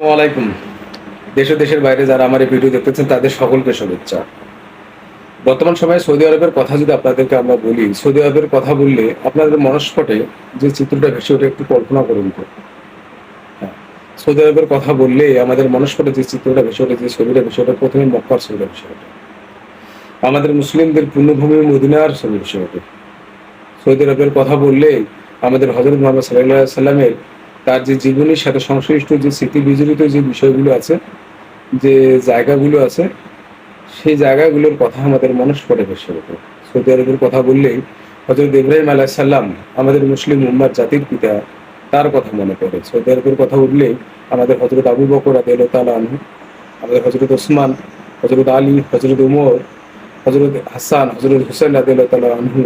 আসসালামাইকুম দেশ দেশের বাইরে যারা আমার এই ভিডিও দেখতেছেন তাদের সকলকে শুভেচ্ছা। বর্তমান সময়ে সৌদি আরবের কথা যদি আপনাদেরকে আমরা বলি সৌদি আরবের কথা বললে আপনাদের মনস্পটে যে চিত্রটা ভেসে ওঠে একটু কল্পনা করুন তো। হ্যাঁ, সৌদি আরবের কথা বললে আমাদের মনস্পটে যে চিত্রটা ভেসে ওঠে যে ছবিটা ভেসে ওঠে প্রথমে মক্কার ছবিটা ভেসে ওঠে। আমাদের মুসলিমদের পূর্ণভূমি মদিনার ছবি ভেসে ওঠে। সৌদি আরবের কথা বললে আমাদের হজরত মোহাম্মদ সাল্লাহ সাল্লামের তার যে জীবনের সাথে সংশ্লিষ্ট যে স্মৃতি বিজড়িত যে বিষয়গুলো আছে, যে জায়গাগুলো আছে, সেই জায়গাগুলোর কথা আমাদের মনস্পটে ভেসে ওঠে সৌদি আরবের কথা বললেই হজরত ইব্রাহিম আলাহ সাল্লাম আমাদের মুসলিম উম্মার জাতির পিতা, তার কথা মনে পড়ে। সৌদি আরবের কথা উঠলেই আমাদের হজরত আবু বকর আদিল আনহু, আমাদের হজরত ওসমান হজরত আলী হজরত উমর হজরত হাসান হজরত হুসেন আদিল আনহু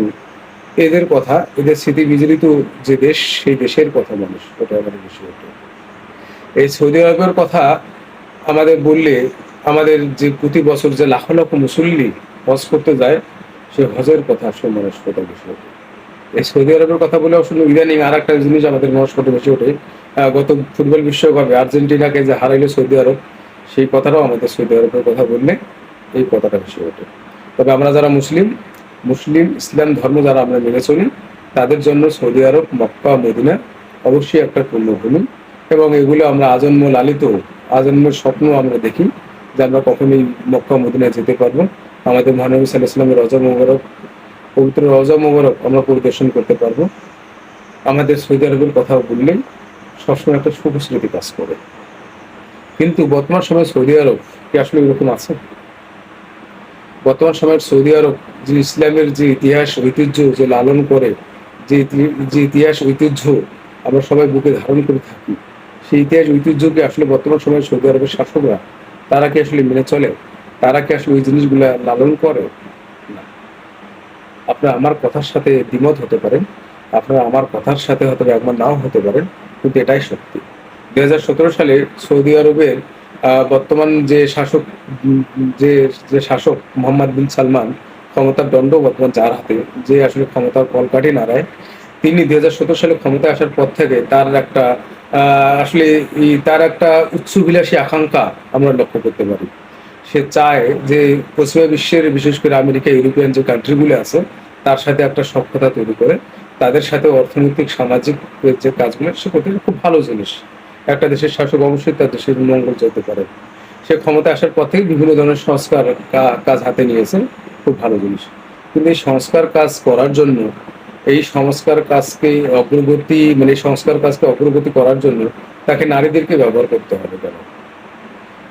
এদের কথা, এদের স্মৃতি বিজড়িত যে দেশ, সেই দেশের কথা মানুষ ওটা আমাদের বেশি ওঠে এই সৌদি আরবের কথা আমাদের বললে, আমাদের যে প্রতি বছর যে লাখ লাখ মুসল্লি হজ করতে যায় সে হজের কথা আসলে মানুষ কোথাও বেশি ওঠে এই সৌদি আরবের কথা বলে আসলে ইদানিং আর একটা জিনিস আমাদের মনস্পটে বেশি ওঠে। গত ফুটবল বিশ্বকাপে আর্জেন্টিনাকে যে হারাইলো সৌদি আরব, সেই কথাটাও আমাদের সৌদি আরবের কথা বললে এই কথাটা বেশি ওঠে। তবে আমরা যারা মুসলিম মুসলিম, ইসলাম ধর্ম যারা আমরা মেনে চলি, তাদের জন্য সৌদি আরব, মক্কা, মদিনা অবশ্যই একটা পূর্ণভূমি। এবং এগুলো আমরা আজন্ম লালিত, আজন্মের স্বপ্ন আমরা দেখি যে আমরা কখনোই মক্কা মদিনায় যেতে পারব। আমাদের মহানবী সাল্লাহ ইসলামের রজা পবিত্র রজা মোবারক আমরা পরিদর্শন করতে পারব। আমাদের সৌদি আরবের কথা বললেই সবসময় একটা শুভ স্মৃতি কাজ করে। কিন্তু বর্তমান সময় সৌদি আরব কি আসলে এরকম আছে? বর্তমান সময়ের সৌদি আরব যে ইসলামের যে ইতিহাস, ঐতিহ্য যে লালন করে, যে যে ইতিহাস, ঐতিহ্য আমরা সবাই বুকে ধারণ করে থাকি, সেই ইতিহাস, ঐতিহ্যকে আসলে বর্তমান সময়ে সৌদি আরবের শাসকরা, তারা কি আসলে মেনে চলে? তারা কি আসলে ওই জিনিসগুলা লালন করে? না। আপনারা আমার কথার সাথে দ্বিমত হতে পারেন, আপনারা আমার কথার সাথে হয়তো একমত নাও হতে পারেন, কিন্তু এটাই সত্যি। দুই হাজার সতেরো সালে সৌদি আরবের বর্তমান যে শাসক যে যে শাসক মোহাম্মদ বিন সালমান, ক্ষমতার দণ্ড বর্তমান যার হাতে, যে আসলে ক্ষমতার কলকাঠি নাড়ায়, তিনি দুই হাজার সতেরো সালে ক্ষমতায় আসার পর থেকে তার একটা আসলে তার একটা উচ্চবিলাসী আকাঙ্ক্ষা আমরা লক্ষ্য করতে পারি। সে চায় যে পশ্চিমা বিশ্বের, বিশেষ করে আমেরিকা, ইউরোপিয়ান যে কান্ট্রিগুলো আছে, তার সাথে একটা সক্ষতা তৈরি করে, তাদের সাথে অর্থনৈতিক, সামাজিক যে কাজগুলো, সে করতে খুব ভালো জিনিস। একটা দেশের শাসক অবশ্যই তার দেশের মঙ্গল চাইতে পারে। সে ক্ষমতা আসার পর থেকে বিভিন্ন ধরনের সংস্কার কাজ হাতে নিয়েছে খুব ভালো জিনিস। কিন্তু এই সংস্কার কাজ করার জন্য, এই সংস্কার কাজকে অগ্রগতি মানে সংস্কার কাজকে অগ্রগতি করার জন্য তাকে নারীদেরকে ব্যবহার করতে হবে কেন?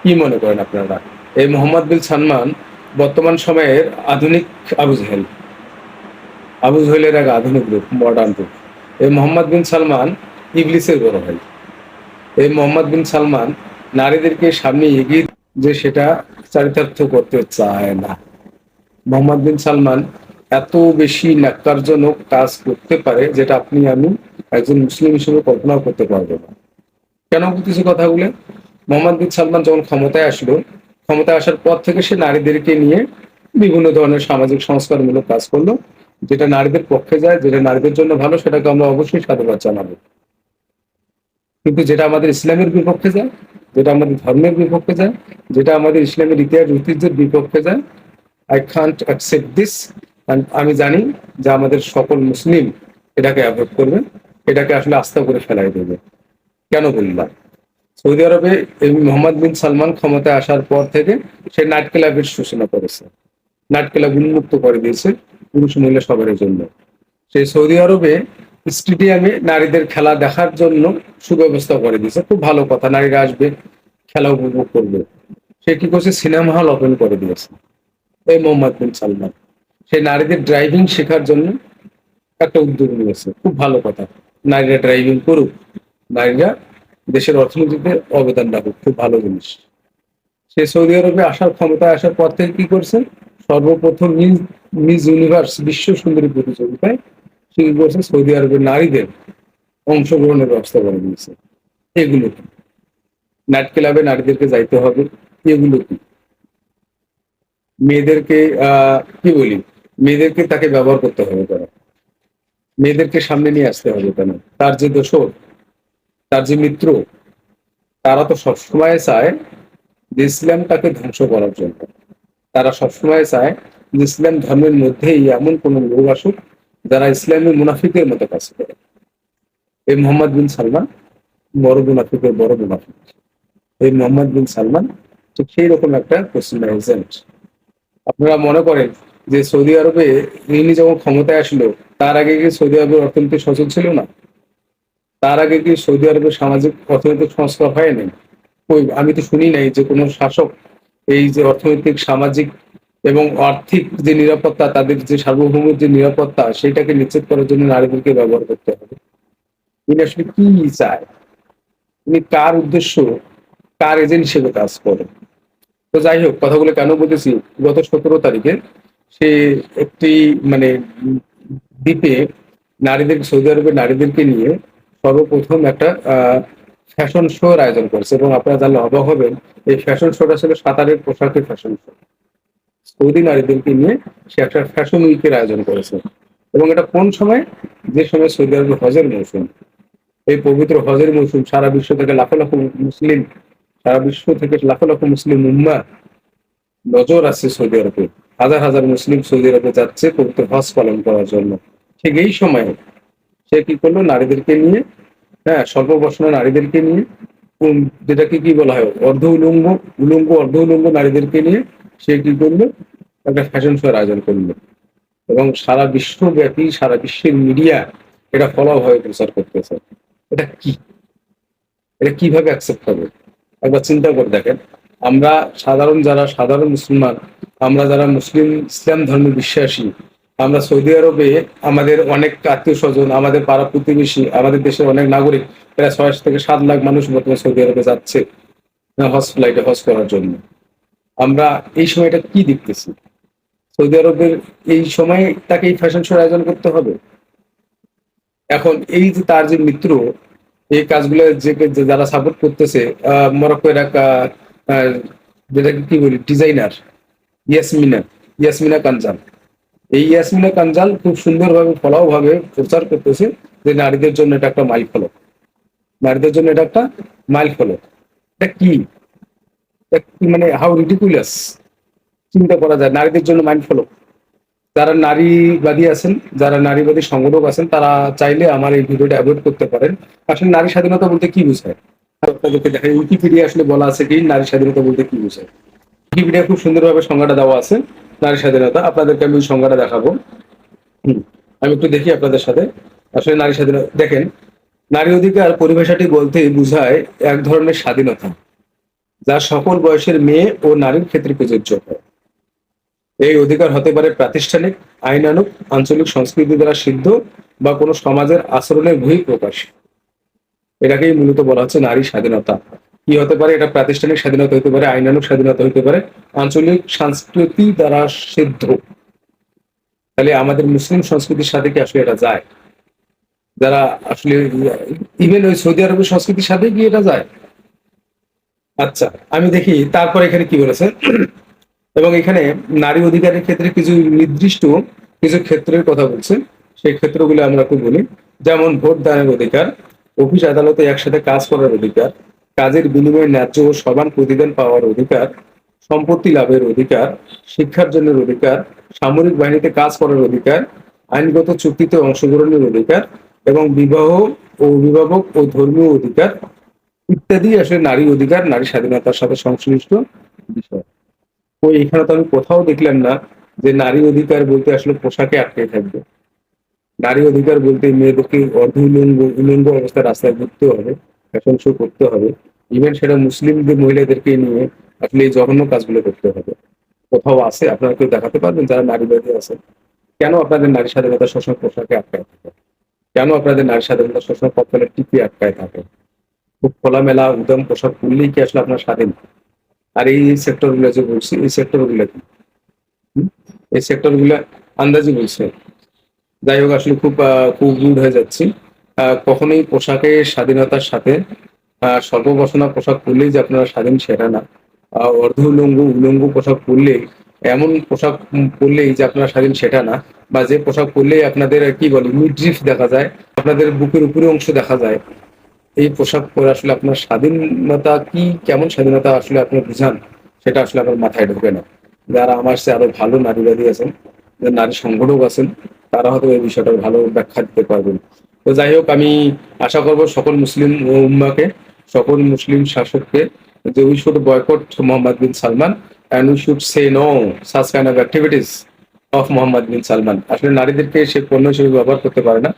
কি মনে করেন আপনারা? এই মোহাম্মদ বিন সালমান বর্তমান সময়ের আধুনিক আবু জাহেল। আবু জাহেলের এক আধুনিক রূপ মডার্ন রূপ। এই মোহাম্মদ বিন সালমান ইবলিসের বড় ভাই। এই মোহাম্মদ বিন সালমান নারীদেরকে সামনে এগিয়ে যে সেটা চারিতার্থ করতে চায় না। মোহাম্মদ বিন সালমান এত বেশি ন্যাক্কারজনক কাজ করতে পারে যেটা আপনি, আমি একজন মুসলিম হিসেবে কল্পনাও করতে পারব না। কেন বলতেছি কথাগুলো? মোহাম্মদ বিন সালমান যখন ক্ষমতায় আসলো, ক্ষমতায় আসার পর থেকে সে নারীদেরকে নিয়ে বিভিন্ন ধরনের সামাজিক সংস্কারমূলক কাজ করল। যেটা নারীদের পক্ষে যায়, যেটা নারীদের জন্য ভালো, সেটাকে আমরা অবশ্যই সাধুবাদ জানাব। কিন্তু যেটা আমাদের ইসলামের বিপক্ষে যায়, যেটা আমাদের ধর্মের বিপক্ষে যায়, যেটা আমাদের ইসলামের ইতিহাস, ঐতিহ্যের বিপক্ষে যায় আই কান্ট অ্যাকসেপ্ট দিস আমি জানি যে আমাদের সকল মুসলিম এটাকে অ্যাভয়েড করবে, এটাকে আসলে আস্থা করে ফেলাই দেবে। কেন বললাম? সৌদি আরবে এই মোহাম্মদ বিন সালমান ক্ষমতায় আসার পর থেকে সে নাইট ক্লাবের সূচনা করেছে। নাইট ক্লাব উন্মুক্ত করে দিয়েছে পুরুষ মহিলা সবার জন্য। সেই সৌদি আরবে স্টেডিয়ামে নারীদের খেলা দেখার জন্য সুব্যবস্থা করে দিয়েছে। খুব ভালো কথা, নারীরা আসবে, খেলা উপভোগ করবে। সে কি করছে? সিনেমা হল ওপেন করে দিয়েছে। এই মোহাম্মদ বিন সালমান সে নারীদের ড্রাইভিং শেখার জন্য একটা উদ্যোগ নিয়েছে। খুব ভালো কথা। নারীরা ড্রাইভিং করুক, নারীরা দেশের অর্থনীতিতে অবদান রাখুক। খুব ভালো জিনিস। সে সৌদি আরবে আসার ক্ষমতায় আসার পর থেকে কি করছে? সর্বপ্রথম মিস মিস ইউনিভার্স, বিশ্ব সুন্দরী প্রতিযোগিতায় সে কি করছে সৌদি আরবের নারীদের অংশগ্রহণের ব্যবস্থা করে দিয়েছে। এগুলো কি? নাইট ক্লাবে নারীদেরকে যাইতে হবে, এগুলো কি? মেয়েদেরকে কি বলি? মেয়েদেরকে তাকে ব্যবহার করতে হবে কেন মেয়েদেরকে সামনে নিয়ে আসতে হবে কেন তার যে দোষর, তার যে মিত্র, তারা তো সবসময় চায় যে ইসলাম তাকে ধ্বংস করার জন্য। তারা সবসময় চায় যে ইসলাম ধর্মের মধ্যেই এমন কোন লোক আসুক যারা ইসলামী মুনাফিকের মতো কাজ করে। এই মোহাম্মদ বিন সালমান বড় মুনাফিকের বড় মুনাফিক। এই মোহাম্মদ বিন সালমান ঠিক সেই রকম একটা পশ্চিমা এজেন্ট আপনারা মনে করেন যে সৌদি আরবে ইনি যখন ক্ষমতায় আসলো, তার আগে কি সৌদি আরবের অর্থনীতি সচল ছিল না? তার আগে কি সৌদি আরবের সামাজিক অর্থনৈতিক সংস্কার হয়নি? ওই আমি তো শুনি নাই যে কোনো শাসক এই যে অর্থনৈতিক, সামাজিক এবং আর্থিক যে নিরাপত্তা, তাদের যে সার্বভৌমের যে নিরাপত্তা, সেটাকে নিশ্চিত করার জন্য নারীদেরকে ব্যবহার করতে হবে। তিনি আসলে কি চায়? তিনি কার উদ্দেশ্য, কার এজেন্ট হিসেবে কাজ করে তো যাই হোক, কথাগুলো কেন বলেছি গত সতেরো তারিখে সে একটি মানে দ্বীপে নারীদের, সৌদি আরবের নারীদেরকে নিয়ে সর্বপ্রথম একটা ফ্যাশন শোর আয়োজন করেছে। এবং আপনারা জানলে অবাক হবেন, এই ফ্যাশন শোটা ছিল সাঁতারের পোশাকের ফ্যাশন শো সৌদি নারীদেরকে নিয়ে সে একটা ফ্যাশন উইকের আয়োজন করেছে এবং এটা কোন সময়? যে সময় সৌদি আরবের হজের মৌসুম। এই পবিত্র হজের মৌসুম সারা বিশ্ব থেকে লাখো লাখো মুসলিম, সারা বিশ্ব থেকে লাখো লাখো মুসলিম উম্মা নজর আছে সৌদি আরবে। হাজার হাজার মুসলিম সৌদি আরবে যাচ্ছে পবিত্র হজ পালন করার জন্য। ঠিক এই সময়ে সে কি করল? নারীদেরকে নিয়ে হ্যাঁ স্বল্প বসনা নারীদেরকে নিয়ে যেটাকে কি বলা হয়? অর্ধ উলঙ্গ উলঙ্গ, অর্ধ উলঙ্গ নারীদেরকে নিয়ে সে কি করল? একটা ফ্যাশন শোর আয়োজন করল। এবং সারা বিশ্বব্যাপী, সারা বিশ্বের মিডিয়া এটা ফলো হয়ে প্রচার করতেছে। এটা কি? এটা কীভাবে অ্যাকসেপ্ট হবে? একবার চিন্তা করে দেখেন। আমরা সাধারণ যারা, সাধারণ মুসলমান, আমরা যারা মুসলিম, ইসলাম ধর্মে বিশ্বাসী, আমরা সৌদি আরবে আমাদের অনেক আত্মীয় স্বজন, আমাদের পাড়া প্রতিবেশী, আমাদের দেশের অনেক নাগরিক, প্রায় ছয় থেকে সাত লাখ মানুষ বর্তমানে সৌদি আরবে যাচ্ছে হজ ফ্লাইটে হজ করার জন্য। আমরা এই সময়টা কি দেখতেছি? সৌদি আরবের এই সময় তাকে এই ফ্যাশন শোর আয়োজন করতে হবে। এখন এই যে তার যে মিত্র, এই কাজগুলো যে যারা সাপোর্ট করতেছে মরক্কোর এক যেটাকে কি বলি ডিজাইনার ইয়াসমিনা ইয়াসমিনা কাঞ্জাল। এই ইয়াসমিনা কাঞ্জাল খুব সুন্দরভাবে ফলাও ভাবে প্রচার করতেছে যে নারীদের জন্য এটা একটা মাইল ফলক নারীদের জন্য এটা একটা মাইল ফলক এটা কি? মানে হাউ রিডিকুলাস চিন্তা করা যায়। নারীদের জন্য মাইল ফলক যারা নারীবাদী আছেন, যারা নারীবাদী সংগঠক আছেন, তারা চাইলে আমার এই ভিডিওটা অ্যাভয়েড করতে পারেন। আসলে নারী স্বাধীনতা বলতে কি বোঝায়? আপনাদেরকে দেখেন উইকিপিডিয়া আসলে বলা আছে কি নারী স্বাধীনতা বলতে কি বোঝায়? উইকিপিডিয়া খুব সুন্দরভাবে সংজ্ঞাটা দেওয়া আছে, নারী স্বাধীনতা। আপনাদেরকে আমি ওই সংজ্ঞাটা দেখাবো। আমি একটু দেখি আপনাদের সাথে। আসলে নারী স্বাধীনতা, দেখেন, নারী অধিকার পরিভাষাটি বলতে বোঝায় এক ধরনের স্বাধীনতা। যা সকল বয়সের মেয়ে ও নারীর ক্ষেত্রে প্রযোজ্য হয়। এই অধিকার হতে পারে প্রাতিষ্ঠানিক, আইনানুক, আঞ্চলিক সংস্কৃতি দ্বারা সিদ্ধ বা কোনো সমাজের আচরণের বহি প্রকাশ এটাকেই মূলত বলা হচ্ছে নারী স্বাধীনতা। কি হতে পারে? এটা প্রাতিষ্ঠানিক স্বাধীনতা হতে পারে, আইনানুক স্বাধীনতা হতে পারে, আঞ্চলিক সংস্কৃতি দ্বারা সিদ্ধ। তাহলে আমাদের মুসলিম সংস্কৃতির সাথে কি আসলে এটা যায়? যারা আসলে ইভেন ওই সৌদি আরবের সংস্কৃতির সাথে কি এটা যায়? আচ্ছা আমি দেখি তারপর এখানে কি বলেছে? এবং এখানে নারী অধিকারের ক্ষেত্রে কিছু নির্দিষ্ট কিছু ক্ষেত্রের কথা বলছে। সেই ক্ষেত্রগুলো আমরা একটু বলি। যেমন ভোট দানের অধিকার, অফিস আদালতে একসাথে কাজ করার অধিকার, কাজের বিনিময়ে ন্যায্য ও সমান প্রতিদান পাওয়ার অধিকার, সম্পত্তি লাভের অধিকার, শিক্ষার জন্য অধিকার, সামরিক বাহিনীতে কাজ করার অধিকার, আইনগত চুক্তিতে অংশগ্রহণের অধিকার এবং বিবাহ ও অভিভাবক ও ধর্মীয় অধিকার ইত্যাদি আসলে নারী অধিকার, নারী স্বাধীনতার সাথে সংশ্লিষ্ট বিষয়। তো এখানে তো আমি কোথাও দেখলাম না যে নারী অধিকার বলতে আসলে পোশাকে আটকে থাকবে। নারী অধিকার বলতে মেয়েদেরকে অর্ধ উলঙ্গ উলঙ্গ অবস্থায় রাস্তায় ঘুরতে হবে ফ্যাশন শো করতে হবে। ইভেন সেটা মুসলিমদের মহিলাদেরকে নিয়ে আসলে এই জঘন্য কাজগুলো করতে হবে। কোথাও আছে? আপনারা কেউ দেখাতে পারবেন যারা নারীবাদী আছে? কেন আপনাদের নারী স্বাধীনতা শোষণ পোশাকে আটকায় থাকে? কেন আপনাদের নারী স্বাধীনতা শোষণ কপালে টিপে আটকায় থাকে? খুব খোলামেলা উদম পোশাক পরলেই কি আসলে আপনার স্বাধীন? আর এই সেক্টরগুলো যে বলছি এই সেক্টরগুলো কি এই সেক্টরগুলা আন্দাজি বলছে। যাই হোক আসলে খুব খুব রুড হয়ে যাচ্ছি। কখনোই পোশাকের স্বাধীনতার সাথে আহ, স্বল্প বসনা পোশাক পরলেই যে আপনারা স্বাধীন সেটা না। অর্ধ উলঙ্গ উলঙ্গ পোশাক পরলেই এমন পোশাক পরলেই যে আপনারা স্বাধীন সেটা না। বা যে পোশাক পরলেই আপনাদের কি বলে মিড্রিফ দেখা যায় আপনাদের বুকের উপরে অংশ দেখা যায়। এই পোশাক পরে আসলে আপনার স্বাধীনতা কি, কেমন স্বাধীনতা আসলে আপনি বুঝান? সেটা আসলে আমার মাথায় ঢোকে না। যারা আমার সে আরও ভালো নারীবাদী আছেন নারী সংগঠক আছেন, তারা হয়তো এই বিষয়টা ভালো ব্যাখ্যা দিতে পারবেন। তো যাই হোক, আমি আশা করব সকল মুসলিম উম্মাকে, সকল মুসলিম শাসককে, যে we should boycott Mohammed bin Salman and we should say no such kind of activities of Mohammed bin Salman আসলে নারীদেরকে সে পণ্য হিসেবে ব্যবহার করতে পারে না।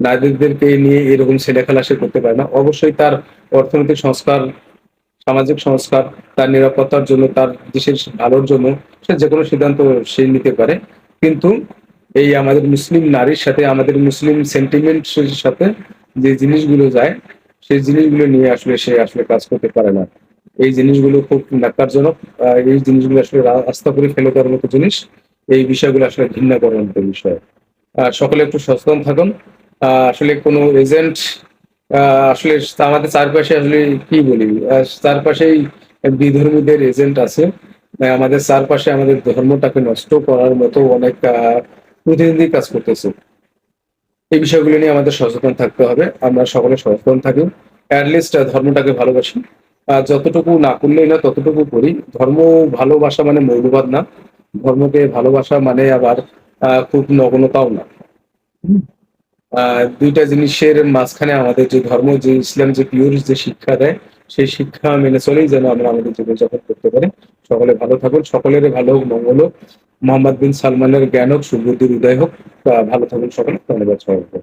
নারীদেরকে নিয়ে এরকম ছেলে খেলা সে করতে পারে না। অবশ্যই তার অর্থনৈতিক সংস্কার সামাজিক সংস্কার তার নিরাপত্তার জন্য তার দেশের ভালোর জন্য সে যে কোনো সিদ্ধান্ত সে নিতে পারে। কিন্তু এই আমাদের মুসলিম নারীর সাথে আমাদের মুসলিম সেন্টিমেন্টের সাথে যে জিনিসগুলো যায় সেই জিনিসগুলো নিয়ে আসলে সে আসলে কাজ করতে পারে না। এই জিনিসগুলো খুব ন্যাক্কারজনক। আহ, এই জিনিসগুলো আসলে রা- আস্থা করে ফেলে দেওয়ার মতো জিনিস। এই বিষয়গুলো আসলে ঘৃণা করার মতো বিষয় সকলে একটু সচেতন থাকুন। আসলে কোনো এজেন্ট আসলে আমাদের চারপাশে আসলে কি বলি? চারপাশেই বিধর্মীদের এজেন্ট আছে। আমাদের চারপাশে আমাদের ধর্মটাকে নষ্ট করার মতো অনেক প্রতিনিধি কাজ করতেছে। এই বিষয়গুলো নিয়ে আমাদের সচেতন থাকতে হবে। আমরা সকলে সচেতন থাকি। অ্যাটলিস্ট ধর্মটাকে ভালোবাসি। যতটুকু না করলেই না, ততটুকু করি। ধর্ম ভালোবাসা মানে মৌলবাদ না। ধর্মকে ভালোবাসা মানে আবার খুব নগ্নতাও না। দুইটা জিনিসের মাঝখানে আমাদের যে ধর্ম, যে ইসলাম, যে পিওর যে শিক্ষা দেয়, সেই শিক্ষা মেনে চলেই যেন আমরা আমাদের জীবনযাপন করতে পারি। সকলে ভালো থাকুন, সকলের ভালো হোক, মঙ্গল হোক। মোহাম্মদ বিন সালমানের জ্ঞান হোক, সুবুদ্ধির উদয় হোক। ভালো থাকুন সকলে। ধন্যবাদ সবাইকে।